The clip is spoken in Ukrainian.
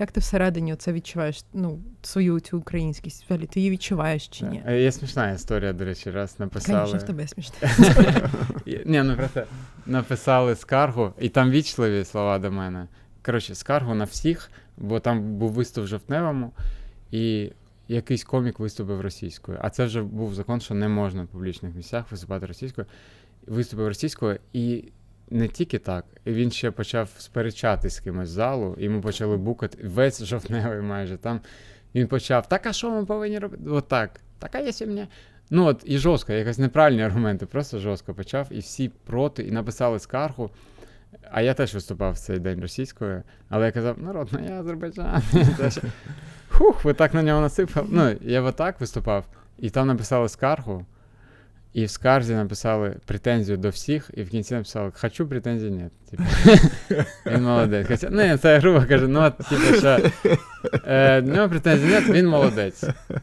Як ти всередині це відчуваєш? Ну, свою цю українськість взагалі, ти її відчуваєш чи ні? Е, Є смішна історія, до речі, раз написали. Звісно, в тебе смішно. І- Ні, ну просто написали скаргу, і там вічливі слова до мене. Коротше, скаргу на всіх, бо там був виступ в жовтневому, і якийсь комік виступив російською. А це вже був закон, що не можна в публічних місцях виступати російською. Виступив російською, і не тільки так, і він ще почав сперечатись з кимось з залу, і йому почали букати весь жовтневий майже там. Він почав: так, а що ми повинні робити? Отак. Так, а якщо мені. Ну от і жорстко, якось неправильні аргументи, просто жорстко почав, і всі проти, і написали скаргу. А я теж виступав в цей день російською, але я казав, народ, ну я Азербайджан. Хух, ви так на нього насипали. Ну, я отак виступав, і там написали скаргу, і в скарзі написали претензію до всіх, і в кінці написали хочу претензій ні. Типу. Він молодець. Хоча, ну, це грубо каже, ну, от, типу, що е, нього претензій нет, він молодець.